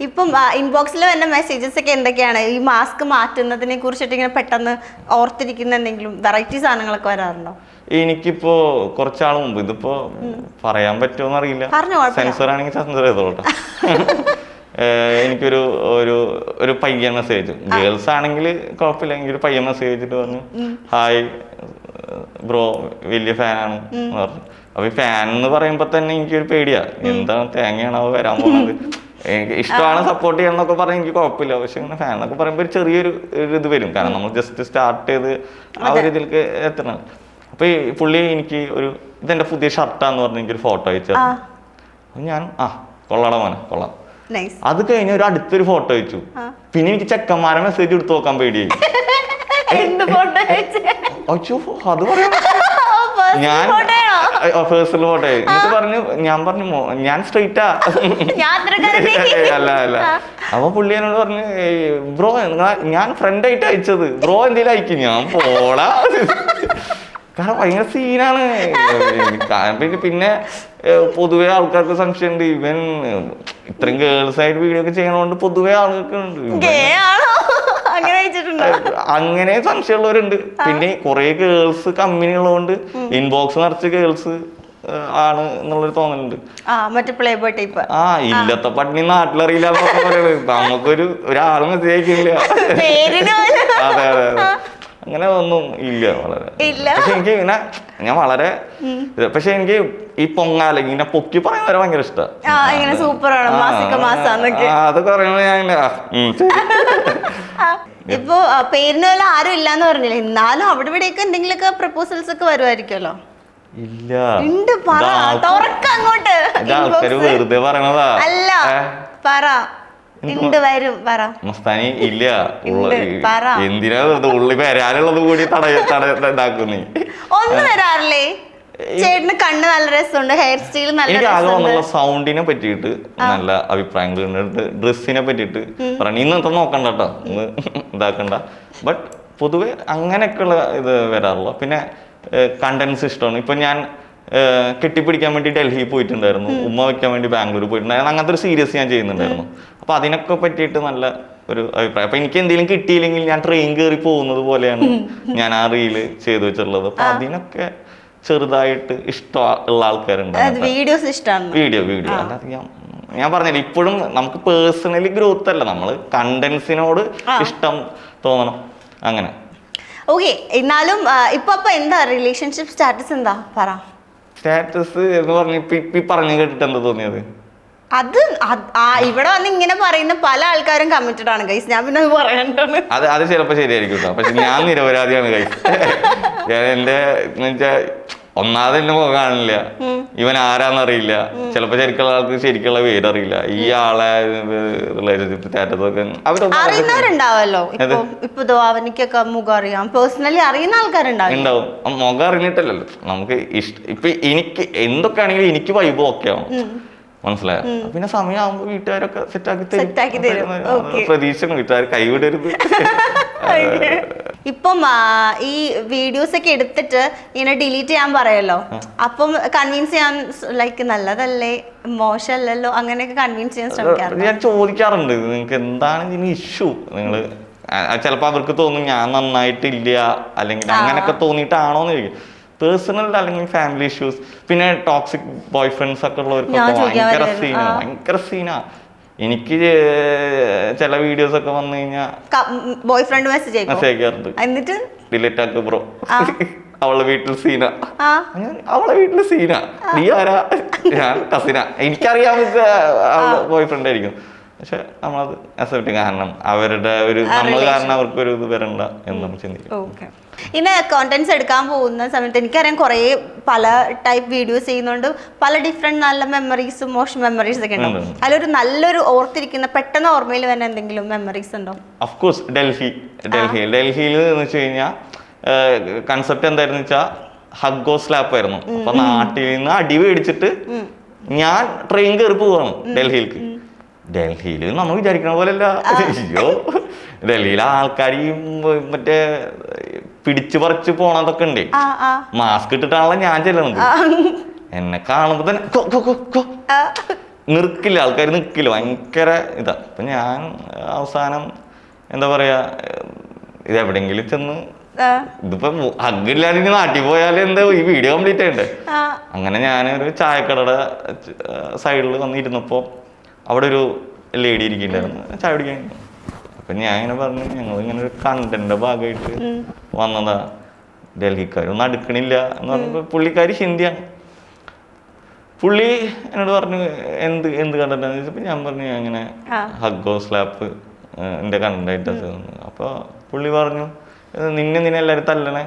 ഇപ്പം ഇൻബോക്സിൽ വരുന്ന മെസ്സേജസ് ഒക്കെ എന്തൊക്കെയാണ്? ഈ മാസ്ക് മാറ്റുന്നതിനെ കുറിച്ചിട്ട് ഇങ്ങനെ പെട്ടെന്ന് ഓർത്തിരിക്കുന്ന എന്തെങ്കിലും വെറൈറ്റി സാധനങ്ങളൊക്കെ വരാറുണ്ടോ? എനിക്കിപ്പോ കുറച്ചാൾ മുമ്പ് ഇതിപ്പോ പറയാൻ പറ്റുമോ അറിയില്ല. സെൻസർ ആണെങ്കിൽ സെൻസർ ചെയ്തോട്ടെ എനിക്കൊരു ഒരു ഒരു പയ്യൻ മെസ്സേജ് ഗേൾസ് ആണെങ്കിൽ കുഴപ്പമില്ല. എനിക്ക് ഒരു പയ്യൻ മെസ്സേജ് വെച്ചിട്ട് പറഞ്ഞു ഹായ് ബ്രോ വലിയ ഫാനാണ് പറഞ്ഞു. അപ്പൊ ഈ ഫാൻ എന്ന് പറയുമ്പോ തന്നെ എനിക്കൊരു പേടിയാ. എന്താണ് തേങ്ങയാണോ വരാൻ പോകുന്നത് ഇഷ്ടമാണ് സപ്പോർട്ട് ചെയ്യണമെന്നൊക്കെ പറഞ്ഞാൽ എനിക്ക് കുഴപ്പമില്ല. പക്ഷെ ഇങ്ങനെ ഫാൻ എന്നൊക്കെ പറയുമ്പോൾ ഒരു ചെറിയൊരു ഒരു ഇത് വരും. കാരണം നമ്മൾ ജസ്റ്റ് സ്റ്റാർട്ട് ചെയ്ത് ആ ഒരു ഇതിലേക്ക് എത്തണം. അപ്പൊ ഈ പുള്ളി എനിക്ക് ഒരു ഇതെന്റെ പുതിയ ഷർട്ടാന്ന് പറഞ്ഞ എനിക്കൊരു ഫോട്ടോ അയച്ചു അപ്പൊ ഞാൻ ആ കൊള്ളാടാ മോനെ കൊള്ളാം. അത് കഴിഞ്ഞ ഒരു അടുത്തൊരു ഫോട്ടോ അയച്ചു. പിന്നെ എനിക്ക് ചെക്കന്മാരെ മെസ്സേജ് എടുത്ത് നോക്കാൻ പേടിയായി. അത് പറയാം ഞാൻ ഫോട്ടോയാണോ പേഴ്സണൽ ഫോട്ടോ എന്നിട്ട് പറഞ്ഞു ഞാൻ പറഞ്ഞു "മോ- ഞാൻ സ്ട്രെയിറ്റാ അല്ല അല്ല അപ്പൊ പുള്ളി എന്നോട് പറഞ്ഞു ബ്രോ ഞാൻ ഫ്രണ്ട് ആയിട്ട് അയച്ചത്. ബ്രോ എന്തേലും അയക്കും. ഞാൻ പോളാ കാരണം ഭയങ്കര സീനാണ് പിന്നെ പിന്നെ പൊതുവെ ആൾക്കാർക്ക് സംശയമുണ്ട്. ഇവൻ ഇത്രയും ഗേൾസ് ആയിട്ട് വീഡിയോ ഒക്കെ ചെയ്യണോണ്ട് പൊതുവെ ആളുകൾക്ക് ഉണ്ട് അങ്ങനെ സംശയമുള്ളവരുണ്ട്. പിന്നെ കുറെ ഗേൾസ് കമ്പനി ഉള്ളതുകൊണ്ട് ഇൻബോക്സ് നിറച്ച് ഗേൾസ് ആണ് എന്നുള്ളൊരു തോന്നലുണ്ട്. ആ മറ്റേ പ്ലേ ബോയ് ടൈപ്പ് ആ ഇല്ലത്തെ പട്ടിണി നാട്ടിലറിയില്ല നമുക്കൊരു ഒരാളും മെസ്സേജ് അതെ അതെ അതെ. അങ്ങനെ ഒന്നും ഇല്ല വളരെ. പക്ഷെ എനിക്ക് ഇങ്ങനെ ഞാൻ വളരെ പക്ഷെ എനിക്ക് ഈ പൊങ്ങാല ഇങ്ങനെ പൊക്കി പറയുന്നവരെ ഭയങ്കര ഇഷ്ടമാണ് സൂപ്പറാണ്. അതൊക്കെ പറയുമ്പോൾ ഞാൻ ഇപ്പൊ പേരിന് പോലെ ആരും ഇല്ലാന്ന് പറഞ്ഞില്ല? എന്നാലും അവിടെ ഇവിടെയൊക്കെ എന്തെങ്കിലുമൊക്കെ പ്രപ്പോസൽസ് ഒക്കെ വരുമായിരിക്കുമല്ലോ. ഇല്ല. അങ്ങോട്ട്. വെറുതെ പറയണതാ. അല്ല പറ. മസ്താനി ഇല്ല. എന്തിനാ ഉള്ളി വരാനുള്ളത് കൂടി ഇതാക്കുന്നേ? ഒന്നും വരാറില്ലേ? ചേട്ടന് കണ്ണ് നല്ല രസമുണ്ട് ഹെയർ സ്റ്റൈൽ നല്ല എനിക്ക് ആകെ വന്നുള്ള സൗണ്ടിനെ പറ്റിയിട്ട് നല്ല അഭിപ്രായങ്ങൾ ഡ്രസ്സിനെ പറ്റിയിട്ട് പറഞ്ഞു ഇന്നത്തെ നോക്കണ്ട കേട്ടോ ഇന്ന് ഇതാക്കണ്ട. ബട്ട് പൊതുവെ അങ്ങനെയൊക്കെയുള്ള ഇത് വരാറുള്ളൂ. പിന്നെ കണ്ടൻസ് ഇഷ്ടമാണ്. ഇപ്പൊ ഞാൻ കെട്ടിപ്പിടിക്കാൻ വേണ്ടി ഡൽഹി പോയിട്ടുണ്ടായിരുന്നു. ഉമ്മ വെക്കാൻ വേണ്ടി ബാംഗ്ലൂർ പോയിട്ടുണ്ടായിരുന്നു. അങ്ങനത്തെ ഒരു സീരിയസ് ഞാൻ ചെയ്യുന്നുണ്ടായിരുന്നു. അപ്പൊ അതിനൊക്കെ പറ്റിയിട്ട് നല്ല ഒരു അഭിപ്രായം. അപ്പൊ എനിക്ക് എന്തെങ്കിലും കിട്ടിയില്ലെങ്കിൽ ഞാൻ ട്രെയിൻ കയറി പോകുന്നത് പോലെയാണ് ഞാൻ ആ റീൽ ചെയ്തു വെച്ചിട്ടുള്ളത്. അപ്പൊ അതിനൊക്കെ ചെറുതായിട്ട് ഇഷ്ടമുള്ള ആൾക്കാരുണ്ട് വീഡിയോസ് ഇഷ്ടമാണ് വീഡിയോ വീഡിയോ അല്ലാതെ ഞാൻ ഞാൻ പറഞ്ഞില്ല ഇപ്പോഴും നമുക്ക് പേഴ്സണലി ഗ്രോത്ത് അല്ല. നമ്മൾ കണ്ടന്റ്സിനോട് ഇഷ്ടം തോന്നണം. അങ്ങനെ. ഓക്കെ എന്നാലും ഇപ്പൊ എന്താ? റിലേഷൻഷിപ്പ് സ്റ്റാറ്റസ് എന്താ? പറ. സ്റ്റാറ്റസ് എന്ന് പറഞ്ഞ ഇപ്പൊ ഇപ്പൊ പറഞ്ഞു കേട്ടിട്ട് എന്താ തോന്നിയത്? അത് ഇവിടെ വന്ന് ഇങ്ങനെ പറയുന്ന പല ആൾക്കാരും കമ്മിറ്റഡ് ആണ് ഗൈസ് ഞാൻ പിന്നെ അത് പറയണ്ടാണ്. അത് അത് ചിലപ്പോൾ ശരിയായിരിക്കും കേട്ടോ പക്ഷെ ഞാൻ നിരപരാധിയാണ് ഗൈസ് ഞാൻ എന്റെ എന്ന് വെച്ചാ ഒന്നാമത് എന്റെ മുഖം കാണില്ല. ഇവൻ ആരാന്നറിയില്ല. ചിലപ്പോ ശരിക്കുള്ള ആൾക്ക് ശരിക്കുള്ള പേരറിയില്ല. ഈ ആളെ റിലേഷൻഷിപ്പ് സ്റ്റാറ്റസ് ഒക്കെ അറിയുന്നവരുണ്ടാവല്ലോ. ഇപ്പൊ അവനിക്കൊക്കെ മുഖം അറിയാം. പേഴ്സണലി അറിയുന്ന ആൾക്കാരുണ്ടാവും ഉണ്ടാവും. മുഖം അറിഞ്ഞിട്ടല്ലല്ലോ. നമുക്ക് ഇഷ്ട ഇപ്പൊ എനിക്ക് എന്തൊക്കെ ആണെങ്കിലും എനിക്ക് വൈബ് ഓക്കെ ആവും. മനസ്സിലായോ? പിന്നെ സമയമാകുമ്പോ വീട്ടുകാരൊക്കെ സെറ്റാക്കി തരും. പ്രതീക്ഷ വീട്ടുകാർ കൈവിടരുത് ഇപ്പം ഈ വീഡിയോസ് ഒക്കെ എടുത്തിട്ട് ഇങ്ങനെ ഡിലീറ്റ് ചെയ്യാൻ പറയല്ലോ. അപ്പം കൺവിൻസ് ചെയ്യാൻ ലൈക്ക് നല്ലതല്ലേ? മോശമല്ലല്ലോ? അങ്ങനെയൊക്കെ കൺവിൻസ് ചെയ്യാൻ ശ്രമിക്കാറുണ്ട്? ഞാൻ ചോദിക്കാറുണ്ട്. നിങ്ങൾക്ക് എന്താണ് ഇതിന് ഇഷ്യൂ നിങ്ങൾ ചിലപ്പോൾ അവർക്ക് തോന്നും ഞാൻ നന്നായിട്ടില്ല. അല്ലെങ്കിൽ അങ്ങനെയൊക്കെ തോന്നിയിട്ടാണോന്ന് ചോദിക്കും. പേഴ്സണൽ അല്ലെങ്കിൽ ഫാമിലി ഇഷ്യൂസ് പിന്നെ ടോക്സിക് ബോയ് ഫ്രണ്ട്സ് ഒക്കെ ഉള്ളവർക്ക് ഭയങ്കര സീനാ ഭയങ്കര സീനാ എനിക്ക് ചില വീഡിയോസ് ഒക്കെ വന്നു കഴിഞ്ഞാൽ ബോയ് ഫ്രണ്ട് മെസ്സേജ് അയക്കും? മെസ്സേജ് അയക്കാറുണ്ട്. എന്നിട്ട്? ഡിലീറ്റ് ആക്ക് ബ്രോ അവളെ വീട്ടിൽ സീന അവളെ വീട്ടിൽ സീന നീ ആരാ? ഞാൻ കസിന എനിക്കറിയാം അവളെ ബോയ് ഫ്രണ്ട് ആയിരിക്കും. പക്ഷെ നമ്മളത് അക്സെപ്റ്റ് കാരണം അവരുടെ ഒരു നമ്മൾ കാരണം അവർക്ക് ഒരു ഇത് വരണ്ട എന്ന് നമ്മൾ ചിന്തിക്കും. ഇന്ന് കോണ്ടന്റ്സ് എടുക്കാൻ പോകുന്ന സമയത്ത് എനിക്കറിയാം കുറേ പല ടൈപ്പ് വീഡിയോസ് ചെയ്യുന്നുണ്ട്. പല ഡിഫറെന്റ് നല്ല മെമ്മറീസും മോശം മെമ്മറീസ് ഒക്കെ ഉണ്ടാവും. ഉണ്ട്. അതിലൊരു നല്ലൊരു ഓർത്തിരിക്കുന്ന പെട്ടെന്ന് ഓർമ്മയിൽ വരുന്ന എന്തെങ്കിലും മെമ്മറീസ് ഉണ്ടോ? Of course Delhi. ഡൽഹി. ഡൽഹിയിൽ എന്ന് വെച്ച് കഴിഞ്ഞാൽ കൺസെപ്റ്റ് എന്തായിരുന്നു വെച്ചാൽ ഹഗ്ഗോ സ്ലാപ്പ് ആയിരുന്നു. അപ്പൊ നാട്ടിൽ നിന്ന് അടി മേടിച്ചിട്ട് ഞാൻ ട്രെയിൻ കയറി പോവാണ് ഡൽഹിയിലേക്ക്. ഡൽഹിയിൽ നമ്മൾ വിചാരിക്കണ പോലെയല്ല. അയ്യോ. ഡൽഹിയിലെ ആൾക്കാർ മറ്റേ പിടിച്ചു പറിച്ച് പോണതൊക്കെ ഉണ്ട് മാസ്ക് ഇട്ടിട്ടാണല്ലോ ഞാൻ ചെല്ലണത്. എന്നെ കാണുമ്പോ തന്നെ. നിർക്കില്ല ആൾക്കാർ നിൽക്കില്ല ഭയങ്കര ഇതാ. അപ്പൊ ഞാൻ അവസാനം എന്താ പറയാ ഇത് എവിടെയെങ്കിലും ചെന്ന് ഇതിപ്പോ ഹഗ്ഗില്ലാതെ നാട്ടിൽ പോയാൽ എന്താ ഈ വീഡിയോ കംപ്ലീറ്റ് ആയിട്ട്? അങ്ങനെ ഞാൻ ഒരു ചായക്കടയുടെ സൈഡിൽ വന്നിരുന്നപ്പോ അവിടെ ഒരു ലേഡി ഇരിക്കുന്നുണ്ടായിരുന്നു ചായ കുടിക്കാൻ. അപ്പൊ ഞാൻ ഇങ്ങനെ പറഞ്ഞു ഞങ്ങൾ ഇങ്ങനെ ഒരു കണ്ടന്റിന്റെ ഭാഗമായിട്ട് വന്നതാ ഡൽഹിക്കാർ ഒന്നും അടുക്കണില്ല എന്ന് പറഞ്ഞപ്പോ പുള്ളിക്കാരി ഹിന്ദിയാണ്. പുള്ളി എന്നോട് പറഞ്ഞു എന്ത് എന്ത് കണ്ടന്റാന്ന് ചോദിച്ചപ്പോൾ ഞാൻ പറഞ്ഞു അങ്ങനെ. ഹഗ്ഗോ സ്ലാപ്പ് എന്റെ കണ്ടന്റായിട്ട് അപ്പോൾ പുള്ളി പറഞ്ഞു നിന്നെ നിന്നെ എല്ലാവരും തല്ലണേ.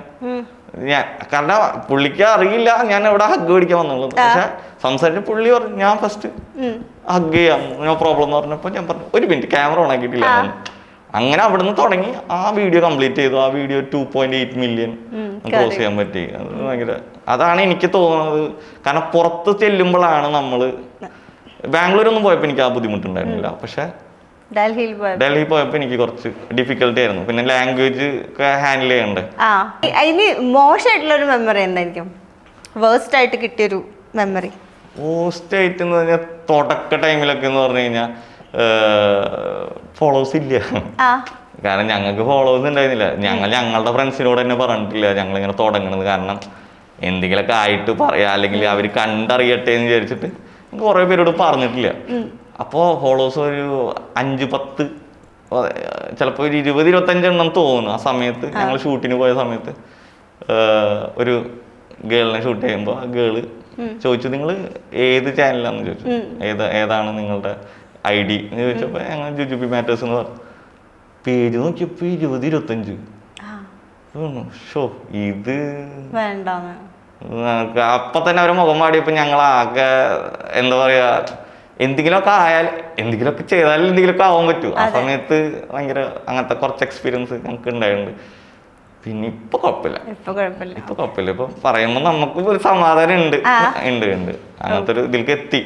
ഞാൻ കാരണം പുള്ളിക്ക് അറിയില്ല ഞാൻ എവിടെ ഹഗ് മേടിക്കാൻ വന്നുള്ളത് പക്ഷെ സംസാരിച്ച പുള്ളി പറഞ്ഞു ഞാൻ ഫസ്റ്റ് ഹഗ് ചെയ്യാം നോ പ്രോബ്ലം എന്ന് പറഞ്ഞപ്പോൾ ഞാൻ പറഞ്ഞു ഒരു മിനിറ്റ് ക്യാമറ ഓൺ ആക്കിയിട്ടില്ല. അങ്ങനെ അവിടുന്ന് തുടങ്ങി. ആ വീഡിയോ കംപ്ലീറ്റ് ചെയ്തു. ആ video two point eight million cross ചെയ്യാൻ പറ്റി. അത് ഭയങ്കര അതാണ് എനിക്ക് തോന്നുന്നത്. കാരണം പുറത്ത് ചെല്ലുമ്പോഴാണ് നമ്മൾ ബാംഗ്ലൂരൊന്നും പോയപ്പോൾ എനിക്ക് ആ ബുദ്ധിമുട്ടുണ്ടായിരുന്നില്ല. പക്ഷെ ഡൽഹിയിൽ ഡൽഹി പോയപ്പോൾ എനിക്ക് കുറച്ച് ഡിഫിക്കൽട്ടി ആയിരുന്നു. പിന്നെ ലാംഗ്വേജ് ഹാൻഡിൽ ചെയ്യണ്ടേ. ആ. ഇനി മോശമായിട്ടുള്ള ഒരു മെമ്മറി എന്തായിരിക്കും? വേഴ്സ്റ്റ് ആയിട്ട് കിട്ടിയൊരു മെമ്മറി പോസ്റ്റ് ആയിട്ട് എന്ന് പറഞ്ഞാൽ തുടക്ക ടൈമിലൊക്കെ എന്ന് പറഞ്ഞു കഴിഞ്ഞാൽ ഫോളോവേഴ്സ് ഇല്ല. കാരണം ഞങ്ങൾക്ക് ഫോളോവേഴ്സ് ഉണ്ടായിരുന്നില്ല. ഞങ്ങൾ ഞങ്ങളുടെ ഫ്രണ്ട്സിനോട് തന്നെ പറഞ്ഞിട്ടില്ല. ഞങ്ങൾ ഇങ്ങനെ തുടങ്ങുന്നത് കാരണം എന്തെങ്കിലുമൊക്കെ ആയിട്ട് പറയാ അല്ലെങ്കിൽ അവർ കണ്ടറിയട്ടെ എന്ന് വിചാരിച്ചിട്ട് കുറേ പേരോട് പറഞ്ഞിട്ടില്ല. അപ്പോൾ ഫോളോവേഴ്സ് ഒരു അഞ്ച് പത്ത് ചിലപ്പോൾ ഒരു ഇരുപത് ഇരുപത്തഞ്ചെണ്ണം തോന്നുന്നു. ആ സമയത്ത് ഞങ്ങൾ ഷൂട്ടിന് പോയ സമയത്ത് ഒരു ഗേളിനെ ഷൂട്ട് ചെയ്യുമ്പോൾ ആ ഗേൾ ചോദിച്ചു നിങ്ങൾ ഏത് ചാനലാന്ന് ചോദിച്ചു. ഏത് ഏതാണ് നിങ്ങളുടെ ഐ ഡി എന്ന് ചോദിച്ചപ്പോൾ ഞങ്ങൾ ജുജുബി മാറ്റേഴ്സ് എന്ന് പറഞ്ഞു. പേര് നോക്കിയപ്പോൾ ഇരുപത് ഇരുപത്തഞ്ച്. ഷോ ഇത് വേണ്ടാന്ന്. അപ്പൊ തന്നെ അവരെ മുഖം പാടിയപ്പോ ഞങ്ങൾ ആകെ എന്താ പറയാ എന്തെങ്കിലുമൊക്കെ ആയാൽ എന്തെങ്കിലുമൊക്കെ ചെയ്താൽ എന്തെങ്കിലുമൊക്കെ ആവാൻ പറ്റൂ. ആ സമയത്ത് ഭയങ്കര അങ്ങനത്തെ കുറച്ച് എക്സ്പീരിയൻസ് ഞങ്ങൾക്ക് ഉണ്ടായിട്ടുണ്ട്. പിന്നെ ഇപ്പൊ കുഴപ്പമില്ല. ഇപ്പൊ കുഴപ്പമില്ല. ഇപ്പൊ കുഴപ്പമില്ല. ഇപ്പൊ പറയുമ്പോ നമുക്ക് ഒരു സമാധാനം ഉണ്ട്. ഉണ്ട് ഉണ്ട്. അങ്ങനത്തെ ഒരു ഇതിലേക്ക് എത്തി.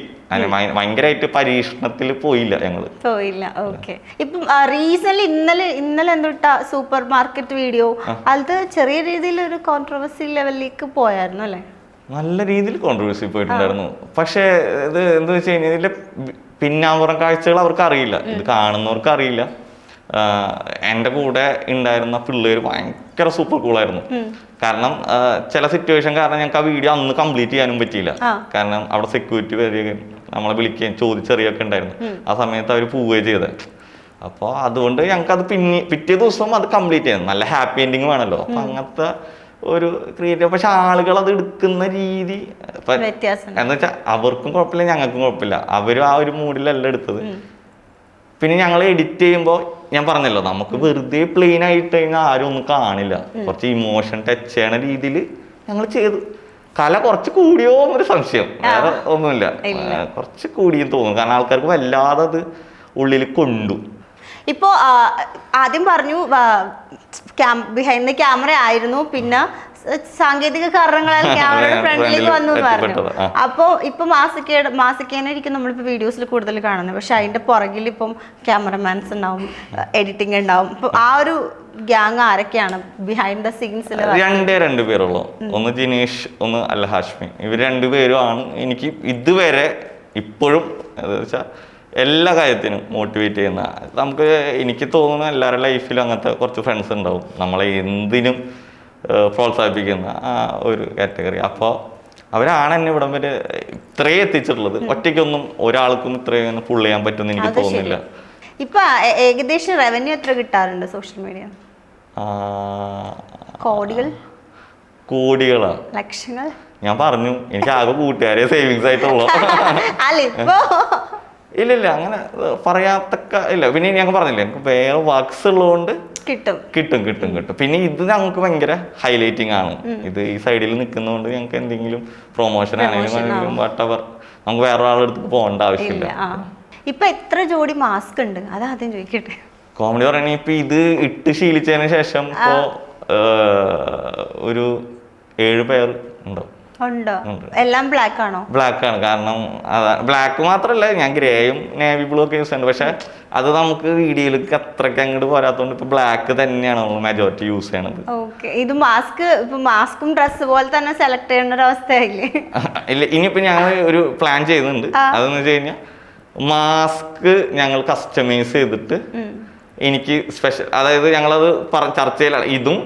ഭയ- ഭയങ്കരമായിട്ട് പരീക്ഷണത്തിൽ പോയില്ല ഞങ്ങൾ. പോയില്ല ഓക്കെ. ഇപ്പം റീസെന്റ് ഇന്നലെ ഇന്നലെ എന്തൊട്ട സൂപ്പർ മാർക്കറ്റ് വീഡിയോ അത് ചെറിയ രീതിയിൽ ഒരു കോൺട്രവേഴ്സി ലെവലിലേക്ക് പോയായിരുന്നു അല്ലേ? നല്ല രീതിയിൽ കോൺട്രവേഴ്സി പോയിട്ടുണ്ടായിരുന്നു. പക്ഷേ ഇത് എന്താ വെച്ച് കഴിഞ്ഞാൽ ഇതിന്റെ പിന്നാമ്പുറം കാഴ്ചകൾ അവർക്ക് അറിയില്ല ഇത് കാണുന്നവർക്ക് അറിയില്ല എന്റെ കൂടെ ഉണ്ടായിരുന്ന പിള്ളേർ ഭയങ്കര സൂപ്പർ കൂളായിരുന്നു കാരണം ചില സിറ്റുവേഷൻ കാരണം ഞങ്ങൾക്ക് ആ വീഡിയോ അന്ന് കംപ്ലീറ്റ് ചെയ്യാനും പറ്റിയില്ല. കാരണം അവിടെ സെക്യൂരിറ്റി വരികയും നമ്മളെ വിളിക്കുകയും ചോദിച്ചറിയൊക്കെ ഉണ്ടായിരുന്നു. ആ സമയത്ത് അവർ പോവുകയും ചെയ്തത് അപ്പോൾ അതുകൊണ്ട് ഞങ്ങൾക്ക് അത് പിന്നെ പിറ്റേ ദിവസം അത് കംപ്ലീറ്റ് ചെയ്യണം നല്ല ഹാപ്പി എൻഡിങ് വേണമല്ലോ അപ്പം അങ്ങനത്തെ ഒരു ക്രിയേറ്റീവ് പക്ഷെ ആളുകൾ അത് എടുക്കുന്ന രീതി എന്ന് വെച്ചാൽ അവർക്കും കുഴപ്പമില്ല ഞങ്ങൾക്കും കുഴപ്പമില്ല. അവരും ആ ഒരു മൂഡിലല്ല എടുത്തത്. പിന്നെ ഞങ്ങൾ എഡിറ്റ് ചെയ്യുമ്പോൾ ഞാൻ പറഞ്ഞല്ലോ നമുക്ക് വെറുതെ പ്ലെയിൻ ആയിട്ട് കഴിഞ്ഞാൽ ആരും ഒന്നും കാണില്ല. കുറച്ച് ഇമോഷൻ ടച്ച് ചെയ്യണ രീതിയിൽ ഞങ്ങൾ ചെയ്തു. കല കുറച്ച് കൂടിയോ എന്നൊരു സംശയം. വേറെ ഒന്നുമില്ല. കുറച്ച് കൂടിയും തോന്നും. കാരണം ആൾക്കാർക്ക് വല്ലാതെ അത് ഉള്ളിൽ കൊണ്ടു. ഇപ്പോ ആദ്യം പറഞ്ഞു ബിഹൈൻഡ് ദ ക്യാമറ ആയിരുന്നു. പിന്നെ സാങ്കേതിക കാരണങ്ങളാൽ ക്യാമറയുടെ ഫ്രണ്ടിലേക്ക് വന്നു എന്ന് പറഞ്ഞു. അപ്പോൾ ഇപ്പൊ മാസിക്കയുടെ മാസിക്കേനായിരിക്കും നമ്മളിപ്പോ വീഡിയോസിൽ കൂടുതൽ കാണുന്നത്. പക്ഷെ അതിന്റെ പുറകിൽ ഇപ്പം ക്യാമറമാൻസ് ഉണ്ടാവും എഡിറ്റിംഗ് ഉണ്ടാവും. ഇപ്പൊ ആ ഒരു ഗ്യാങ് ആരൊക്കെയാണ് ബിഹൈൻഡ് ദ സീൻസിൽ രണ്ടേ രണ്ട് പേരുള്ളൂ. ഒന്ന് ജിനീഷ് ഒന്ന് അൽ ഹാഷ്മി ഇവർ രണ്ടുപേരും ആണ് എനിക്ക് ഇതുവരെ ഇപ്പോഴും വെച്ചാൽ എല്ലാ കാര്യത്തിനും മോട്ടിവേറ്റ് ചെയ്യുന്ന. നമുക്ക് എനിക്ക് തോന്നുന്നു എല്ലാവരുടെ ലൈഫിലും അങ്ങനത്തെ കുറച്ച് ഫ്രണ്ട്സ് ഉണ്ടാവും. നമ്മളെ എന്തിനും പ്രോത്സാഹിപ്പിക്കുന്ന ആ ഒരു കാറ്റഗറി. അപ്പോൾ അവരാണ് എന്നെ ഇവിടം വരെ ഇത്രയും എത്തിച്ചിട്ടുള്ളത്. ഒറ്റയ്ക്കൊന്നും ഒരാൾക്കും ഇത്രയും ഫുൾ ചെയ്യാൻ പറ്റുമെന്ന് എനിക്ക് തോന്നുന്നില്ല. ഇപ്പൊ ഏകദേശം റവന്യൂ എത്ര കിട്ടാറുണ്ട് സോഷ്യൽ മീഡിയ കോടികൾ? കോടികളാണ് ലക്ഷങ്ങൾ? ഞാൻ പറഞ്ഞു എനിക്ക് ആകെ കൂട്ടുകാരെ സേവിങ്സ് ആയിട്ടുള്ളൂ. ഇല്ല ഇല്ല അങ്ങനെ പറയാത്തക്ക ഇല്ല പിന്നെ ഞങ്ങൾ പറഞ്ഞില്ല എനിക്ക് വേറെ വർക്ക്സ് ഉള്ളതുകൊണ്ട് കിട്ടും. കിട്ടും കിട്ടും കിട്ടും. പിന്നെ ഇത് ഞങ്ങൾക്ക് ഭയങ്കര ഹൈലൈറ്റിംഗ് ആണ്. ഇത് ഈ സൈഡിൽ നിൽക്കുന്നതുകൊണ്ട് ഞങ്ങൾക്ക് എന്തെങ്കിലും പ്രൊമോഷൻ ആണെങ്കിലും വട്ടവർ നമുക്ക് വേറെ ഒരാളുടെ അടുത്ത് പോകേണ്ട ആവശ്യമില്ല. ഇപ്പൊ എത്ര ജോഡി മാസ്ക് ഉണ്ട്? അതാദ്യം ചോദിക്കട്ടെ. കോമഡി പറയണേ ഇപ്പൊ ഇത് ഇട്ട് ശീലിച്ചതിന് ശേഷം ഇപ്പോ ഒരു ഏഴ് പേർ ഉണ്ടാവും. ഉണ്ടോ? എല്ലാം ബ്ലാക്ക് ആണോ? ബ്ലാക്ക് ആണ്. കാരണം ബ്ലാക്ക് മാത്രമല്ല ഞാൻ ഗ്രേയും നേവി ബ്ലൂ ഒക്കെ യൂസ് ചെയ്യുന്നുണ്ട്. പക്ഷെ അത് നമുക്ക് വീഡിയോയിലേക്ക് അത്രയ്ക്ക് അങ്ങോട്ട് പോരാത്തതുകൊണ്ട് ഇപ്പൊ ബ്ലാക്ക് തന്നെയാണ് നമ്മൾ മെജോറിറ്റി യൂസ് ചെയ്യണത്. ഇത് മാസ്ക് ഇപ്പൊ മാസ്കും ഡ്രസ് പോലെ തന്നെ സെലക്ട് ചെയ്യേണ്ട ഒരു അവസ്ഥയായില്ലേ? ഇല്ല ഇനിയിപ്പോ ഞങ്ങൾ ഒരു പ്ലാൻ ചെയ്യുന്നുണ്ട് അതെന്ന് വെച്ച് കഴിഞ്ഞാൽ മാസ്ക് ഞങ്ങൾ കസ്റ്റമൈസ് ചെയ്തിട്ട് എനിക്ക് സ്പെഷ്യൽ അതായത് ഞങ്ങളത് ചർച്ചയിലാണ് ഇതും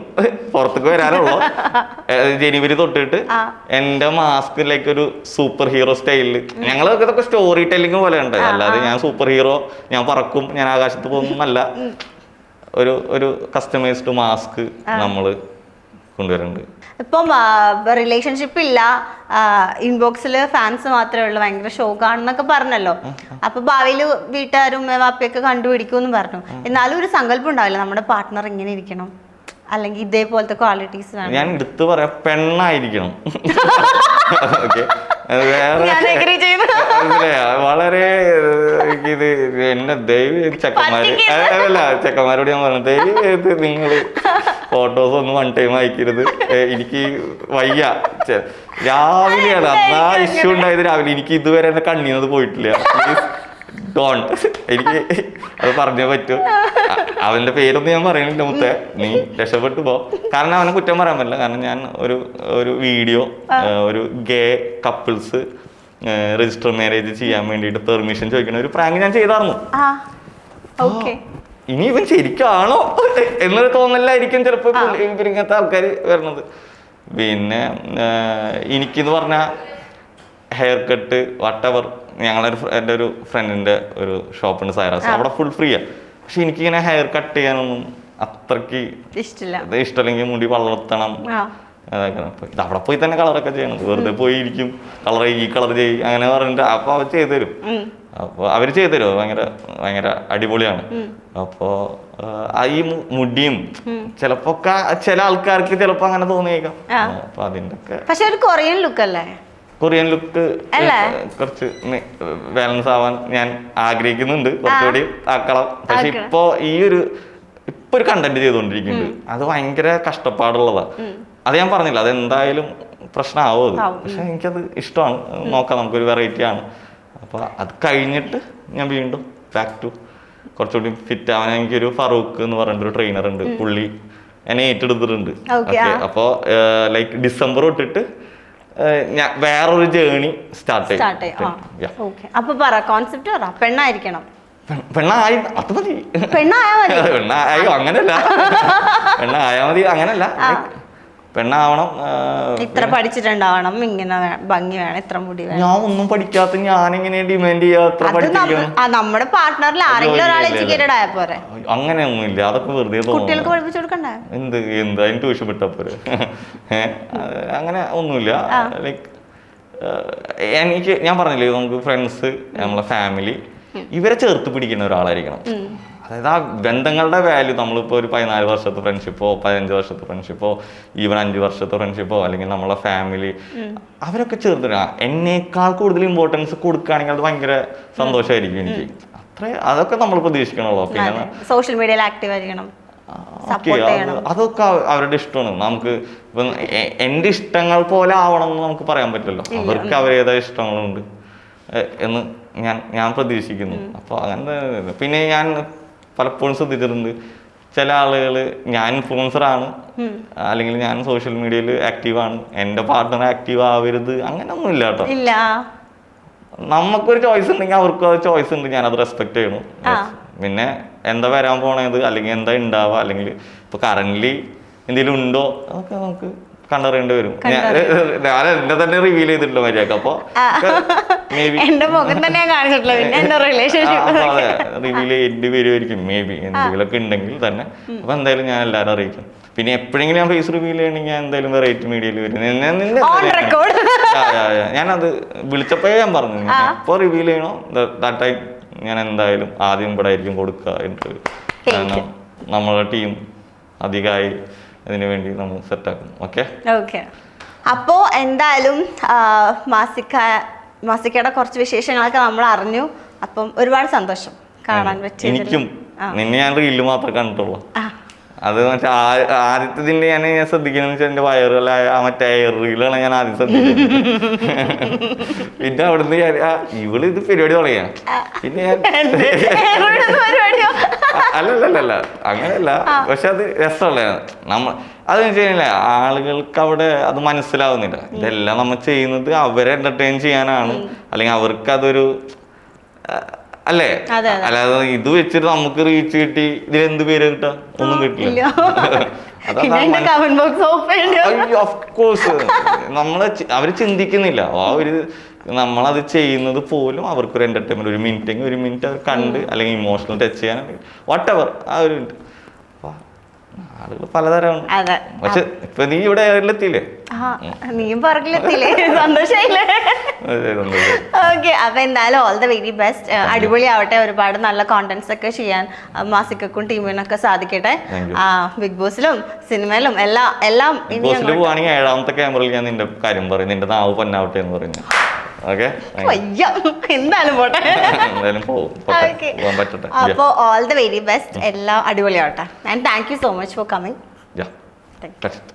പുറത്തേക്ക് വരാനുള്ളൂ. ജനുവരി തൊട്ടിട്ട് എന്റെ മാസ്കിലേക്ക് ഒരു സൂപ്പർ ഹീറോ സ്റ്റൈലിൽ ഞങ്ങൾ ഇതൊക്കെ സ്റ്റോറി ടെല്ലിംഗ് പോലെ ഉണ്ട്. അല്ലാതെ ഞാൻ സൂപ്പർ ഹീറോ ഞാൻ പറക്കും ഞാൻ ആകാശത്ത് പോകുന്നല്ല ഒരു ഒരു കസ്റ്റമൈസ്ഡ് മാസ്ക് നമ്മൾ കൊണ്ടുവരുന്നുണ്ട് ഇപ്പം റിലേഷൻഷിപ്പ് ഇല്ല. ഇൻബോക്സിൽ ഫാൻസ് മാത്രമേ ഉള്ളൂ. ഭയങ്കര ഷോക്കാണെന്നൊക്കെ കാണുന്നൊക്കെ പറഞ്ഞല്ലോ അപ്പൊ ഭാവിയിൽ വീട്ടുകാരും വാപ്പയൊക്കെ കണ്ടുപിടിക്കുമെന്ന് പറഞ്ഞു. എന്നാലും ഒരു സങ്കല്പം ഉണ്ടാവില്ല. നമ്മുടെ പാർട്ട്ണർ ഇങ്ങനെ ഇരിക്കണം. അല്ലെങ്കിൽ ഇതേപോലത്തെ ക്വാളിറ്റീസ് വേണം. ഞാൻ എടുത്തു പറയാം പെണ്ണായിരിക്കണം? വളരെ ഇത് എന്നെ ദൈവം ചെക്കന്മാര്. അല്ല ചെക്കന്മാരോട് ഞാൻ പറഞ്ഞു ദൈവം നിങ്ങൾ നിങ്ങൾ ഫോട്ടോസ് ഒന്നും വൺ ടൈം അയക്കരുത്. എനിക്ക് വയ്യ. രാവിലെയാണ്. അന്നാ ഇഷ്യൂ ഉണ്ടായത് രാവിലെ. എനിക്ക് ഇതുവരെ എന്നെ കണ്ണീന്നത് പോയിട്ടില്ല. പ്ലീസ് ഡോണ്ട് എനിക്ക് അത് പറഞ്ഞേ പറ്റൂ. അവന്റെ പേരൊന്നും ഞാൻ പറയണില്ല മുത്തേ. നീ രക്ഷപ്പെട്ടു പോ. കാരണം അവനെ കുറ്റം പറയാൻ പറ്റില്ല. കാരണം ഞാൻ ഒരു ഒരു വീഡിയോ ഒരു ഗേ കപ്പിൾസ് രജിസ്റ്റർ മാരേജ് ചെയ്യാൻ വേണ്ടിയിട്ട് പെർമിഷൻ ചോദിക്കണ ഒരു പ്രാങ്ക് ഞാൻ ചെയ്തായിരുന്നു ഇനി ഇവൻ ശരിക്കാണോ എന്നൊരു തോന്നലായിരിക്കും ചിലപ്പോൾ ഇങ്ങനത്തെ ആൾക്കാർ വരണത്. പിന്നെ എനിക്കെന്ന് പറഞ്ഞാൽ ഹെയർ കട്ട് വട്ടവർ ഞങ്ങളൊരു എന്റെ ഒരു ഫ്രണ്ടിന്റെ ഒരു ഷോപ്പുണ്ട് സൈറാസ് അവിടെ ഫുൾ ഫ്രീ ആണ് പക്ഷെ എനിക്കിങ്ങനെ ഹെയർ കട്ട് ചെയ്യാനൊന്നും അത്രയ്ക്ക് ഇഷ്ടമില്ല ഇഷ്ടമല്ലെങ്കിൽ മുടി വളർത്തണം ഇത് അവിടെ പോയി തന്നെ കളറൊക്കെ ചെയ്യണം. വെറുതെ പോയി ഇരിക്കും കളർ ഈ കളർ ചെയ്യും അങ്ങനെ പറഞ്ഞിട്ട് അപ്പൊ അവ ചെയ്തു തരും. അപ്പോൾ അവർ ചെയ്തു തരും ഭയങ്കര ഭയങ്കര അടിപൊളിയാണ്. അപ്പോൾ ഈ മുടിയും ചിലപ്പോ ചില ആൾക്കാർക്ക് ചിലപ്പോ അങ്ങനെ തോന്നിയേക്കാം. അപ്പൊ അതിന്റെ ഒക്കെ പക്ഷെ ഒരു കൊറിയൻ ലുക്ക് അല്ലേ കൊറിയൻ ലുക്ക്? കുറച്ച് ബാലൻസ് ആവാൻ ഞാൻ ആഗ്രഹിക്കുന്നുണ്ട്. കുറച്ചുകൂടി ആക്കണം പക്ഷെ. ഇപ്പോ ഈ ഒരു ഇപ്പൊ ഒരു കണ്ടന്റ് ചെയ്തുകൊണ്ടിരിക്കുന്നുണ്ട്. അത് ഭയങ്കര കഷ്ടപ്പാടുള്ളതാ. അത് ഞാൻ പറഞ്ഞില്ല. അത് എന്തായാലും പ്രശ്നമാവും അത്. പക്ഷെ എനിക്കത് ഇഷ്ടമാണ്. നോക്കാം. നമുക്കൊരു വെറൈറ്റി ആണ്. അപ്പൊ അത് കഴിഞ്ഞിട്ട് ഞാൻ വീണ്ടും ബാക്ക് ടു കുറച്ചുകൂടി ഫിറ്റ് ആവാൻ എനിക്കൊരു ഫറൂഖ് എന്ന് പറഞ്ഞിട്ട് ഒരു ട്രെയിനർ ഉണ്ട് പുള്ളി എന്നെ ഏറ്റെടുത്തിട്ടുണ്ട്. അപ്പോൾ ലൈക്ക് ഡിസംബർ തൊട്ടിട്ട് ഞാൻ വേറൊരു ജേണി സ്റ്റാർട്ട് സ്റ്റാർട്ട് ചെയ്യും. അപ്പൊ പറ കോൺസെപ്റ്റ് പറ. പെണ്ണായിരിക്കണം. പെണ്ണായി അത് മതി. പെണ്ണായോ അങ്ങനല്ല. പെണ്ണായാ മതി അങ്ങനല്ല. പെണ്ണാവണം ഇത്ര പഠിച്ചിട്ടുണ്ടാവണം ഇങ്ങനെ ഭംഗി വേണം ഇത്ര മുടി വേണം. ഞാൻ ഒന്നും പഠിക്കാത്ത ഡിമാൻഡ് അത് നമ്മ- പഠിപ്പിക്കണം ആ, നമ്മുടെ പാർട്ട്ണറിൽ ആരെങ്കിലും ഒരാൾ എഡ്യൂക്കേറ്റഡ് ആയ പോരെ. അങ്ങനെയൊന്നുമില്ല അതൊക്കെ വെറുതെ കുട്ടികൾക്ക് പഠിപ്പിച്ചു കൊടുക്കണ്ടേ? എന്ത് എന്ത് അതിന് ട്യൂഷൻ വിട്ടപ്പോര് അങ്ങനെ ഒന്നുമില്ല. ലൈക്ക് എനിക്ക് ഞാൻ പറഞ്ഞില്ലേ നമുക്ക് ഫ്രണ്ട്സ് നമ്മളെ ഫാമിലി ഇവരെ ചേർത്ത് പിടിക്കുന്ന ഒരാളായിരിക്കണം. അതായത് ആ ബന്ധങ്ങളുടെ വാല്യൂ നമ്മളിപ്പോൾ ഒരു പതിനാല് വർഷത്തെ ഫ്രണ്ട്ഷിപ്പോ പതിനഞ്ച് വർഷത്തെ ഫ്രണ്ട്ഷിപ്പോ ഈവൻ അഞ്ച് വർഷത്തെ ഫ്രണ്ട്ഷിപ്പോ അല്ലെങ്കിൽ നമ്മളെ ഫാമിലി അവരൊക്കെ ചേർത്തിട്ട് എന്നേക്കാൾ കൂടുതൽ ഇമ്പോർട്ടൻസ് കൊടുക്കുകയാണെങ്കിൽ അത് ഭയങ്കര സന്തോഷമായിരിക്കും എനിക്ക്. അത്ര അതൊക്കെ നമ്മൾ പ്രതീക്ഷിക്കണല്ലോ. പിന്നെ സോഷ്യൽ മീഡിയയിൽ ആക്റ്റീവ് ആയിരിക്കണം. അതൊക്കെ അവരുടെ ഇഷ്ടമാണ്. നമുക്ക് ഇപ്പം എന്റെ എന്റെ ഇഷ്ടങ്ങൾ പോലെ ആവണം എന്ന് നമുക്ക് പറയാൻ പറ്റില്ലല്ലോ. അവർക്ക് അവരേതായ ഇഷ്ടങ്ങളുണ്ട്. എന്ന് ഞാൻ ഞാൻ പ്രതീക്ഷിക്കുന്നു. അപ്പോൾ അങ്ങനെ പിന്നെ ഞാൻ പലപ്പോഴും ശ്രദ്ധിച്ചിട്ടുണ്ട്. ചില ആളുകൾ ഞാൻ ഇൻഫ്ലുവൻസർ ആണ്. അല്ലെങ്കിൽ ഞാൻ സോഷ്യൽ മീഡിയയിൽ ആക്റ്റീവ് ആണ്. എന്റെ പാർട്ട്ണർ ആക്റ്റീവ് ആവരുത് അങ്ങനെയൊന്നും ഇല്ല കേട്ടോ. ഇല്ല. നമുക്കൊരു ചോയ്സ് ഉണ്ടെങ്കിൽ അവർക്കും അത് ചോയ്സ് ഉണ്ട്. ഞാൻ അത് റെസ്പെക്ട് ചെയ്യണം പിന്നെ എന്താ വരാൻ പോണത്? അല്ലെങ്കിൽ എന്താ ഉണ്ടാവുക അല്ലെങ്കിൽ ഇപ്പൊ കറന്റ് എന്തെങ്കിലും ഉണ്ടോ? അതൊക്കെ നമുക്ക് കണ്ടറിയേണ്ടി വരും. ഞാൻ എന്നെ തന്നെ റിവീൽ ചെയ്തിട്ടുണ്ട് മര്യാദയ്ക്ക് അപ്പൊ എന്റെ മുഖം തന്നെ കാണിച്ചിട്ടില്ല. പിന്നെ എന്റെ റിലേഷൻഷിപ്പ് അതെ. റിവീൽ ചെയ്യേണ്ടി വരുമായിരിക്കും. മേ ബി എന്തെങ്കിലുമൊക്കെ ഉണ്ടെങ്കിൽ തന്നെ. അപ്പൊ എന്തായാലും ഞാൻ എല്ലാവരും അറിയിക്കും. പിന്നെ എപ്പോഴെങ്കിലും ഞാൻ ഫേസ് റിവീൽ ചെയ്യണമെങ്കിൽ ഞാൻ എന്തായാലും വെറൈറ്റി മീഡിയയിൽ വരും. ഞാനത് വിളിച്ചപ്പോഴേ ഞാൻ പറഞ്ഞു. എപ്പോ റിവീൽ ചെയ്യണോ? ദാറ്റ് ടൈം ഞാൻ എന്തായാലും ആദ്യം ഇവിടെ ആയിരിക്കും കൊടുക്കുക. ഇന്റർവ്യൂ കാരണം നമ്മളെ ടീം അധികമായി അതിനു വേണ്ടി നമ്മൾ സെറ്റാക്കും ഓക്കെ ഓക്കെ അപ്പോ എന്തായാലും മാസിക്ക മാസിക മാസികയുടെ കുറച്ച് വിശേഷങ്ങളൊക്കെ നമ്മൾ അറിഞ്ഞു. അപ്പം ഒരുപാട് സന്തോഷം കാണാൻ പറ്റും എനിക്കും നിന്നെ ഞാൻ റീൽ മാത്രമേ കണ്ടിട്ടുള്ളൂ. അത് മറ്റേ ആദ്യത്തെ ഞാൻ ഞാൻ ശ്രദ്ധിക്കണെന്ന് വെച്ചാൽ എന്റെ വയറുകളായ ആ മറ്റേ എയർ റീലാണ് ഞാൻ ആദ്യം ശ്രദ്ധിക്കുന്നത് പിന്നെ അവിടുന്ന് ഞാൻ ഇവൾ ഇത് പരിപാടി തുടങ്ങിയ. പിന്നെ ഞാൻ? അല്ലല്ലല്ല അങ്ങനെയല്ല. പക്ഷെ അത് രസമുള്ളതാണ് നമ്മ അതെന്ന് വെച്ച് കഴിഞ്ഞാൽ ആളുകൾക്ക് അവിടെ അത് മനസ്സിലാവുന്നില്ല. ഇതെല്ലാം നമ്മൾ ചെയ്യുന്നത് അവരെ എന്റർടൈൻ ചെയ്യാനാണ്. അല്ലെങ്കിൽ അവർക്ക് അതൊരു അല്ലേ? അല്ലാതെ ഇത് വെച്ചിട്ട് നമുക്ക് റീച്ച് കിട്ടി. ഇതിൽ എന്ത് പേര് കിട്ടാ? ഒന്നും കിട്ടില്ല. നമ്മൾ അവർ ചിന്തിക്കുന്നില്ല. ആ ഒരു നമ്മളത് ചെയ്യുന്നത് പോലും അവർക്കൊരു എന്റർടൈൻമെന്റ് ഒരു മിനിറ്റ് ഒരു മിനിറ്റ് അവർ കണ്ട് അല്ലെങ്കിൽ ഇമോഷണൽ ടച്ച് ചെയ്യാൻ. വാട്ട് എവർ ആ ഒരു ആളുകൾ പലതരമാണ് അതെ പക്ഷെ ഇപ്പൊ നീ ഇവിടെ എത്തിയില്ലേ? നീയും പറകിലെത്തിയില്ലേ? സന്തോഷമായില്ലേ ഓക്കെ അപ്പൊ എന്തായാലും ഓൾ ദ വെരി ബെസ്റ്റ് അടിപൊളി ആവട്ടെ ഒരുപാട് നല്ല കോണ്ടന്റ്സ് ഒക്കെ ചെയ്യാൻ മാസിക്കും ടീമിനൊക്കെ സാധിക്കട്ടെ. ബിഗ് ബോസിലും സിനിമയിലും എല്ലാം എല്ലാം ബോസിൽ പോവാണെങ്കിൽ ഏഴാമത്തെ ക്യാമറയിൽ ഞാൻ നിന്റെ കാര്യം പറയും നിന്റെ നാവ് പൊന്നാവട്ടെ എന്ന് പറഞ്ഞു ഓക്കെ വയ്യ എന്തായാലും പോട്ടെ. എന്തായാലും പോട്ടെ. പോകാൻ പറ്റട്ടെ. അപ്പോൾ ഓൾ ദ വെരി ബെസ്റ്റ് എല്ലാം അടിപൊളിയാവട്ടെ. And thank you so much for coming thank it.